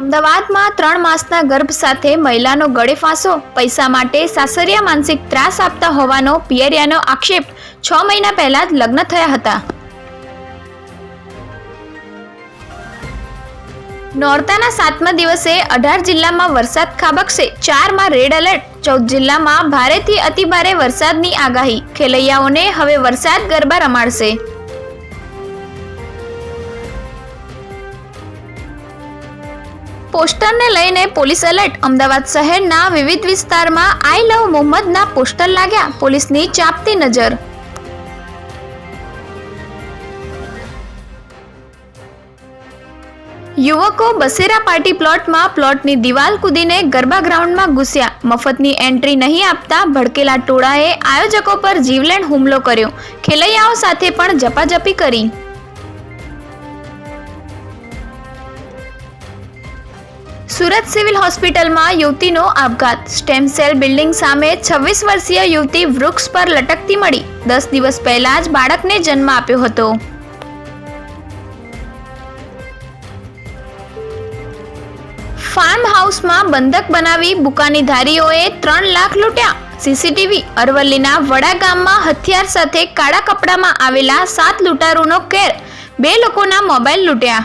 અમદાવાદમાં ત્રણ માસના ગર્ભ સાથે મહિલાનો ગળે ફાંસો, પૈસા માટે સાસરિયા માનસિક ત્રાસ આપતા હોવાનો પિયરિયાનો આક્ષેપ છ મહિના પહેલા જ લગ્ન થયા હતા. નોરતાના સાતમા દિવસે અઢાર જિલ્લામાં વરસાદ ખાબકશે. ચારમાં રેડ એલર્ટ, ચૌદ જિલ્લામાં ભારેથી અતિભારે વરસાદની આગાહી. ખેલૈયાઓને હવે વરસાદ ગરબા રમાડશે. પોસ્ટરને લઈને પોલીસ એલર્ટ. અમદાવાદ શહેરના વિવિધ વિસ્તારમાં આઈ લવ મોહમ્મદના પોસ્ટર લાગ્યા. પોલીસની ચાપતી નજર. યુવકો બસેરા પાર્ટી પ્લોટમાં પ્લોટની દિવાલ કૂદીને ગરબા ગ્રાઉન્ડમાં ઘૂસ્યા. મફતની એન્ટ્રી નહીં આપતા ભડકેલા ટોળાએ આયોજકો પર જીવલેણ હુમલો કર્યો. ખેલૈયાઓ સાથે પણ ઝપાઝપી કરી. સુરત સિવિલ હોસ્પિટલમાં યુવતીનો આપઘાત. સ્ટેમ સેલ બિલ્ડિંગ સામે છવ્વીસ વર્ષીય યુવતી વૃક્ષ પર લટકતી મળી. દસ દિવસ પહેલા જ બાળકને જન્મ આપ્યો હતો. ફાર્મ હાઉસમાં બંધક બનાવી બુકાનીધારીઓએ ત્રણ લાખ લૂંટ્યા. સીસીટીવી અરવલ્લીના વડા ગામમાં હથિયાર સાથે કાળા કપડામાં આવેલા સાત લૂંટારૂનો કેર બે લોકોના મોબાઈલ લૂંટ્યા.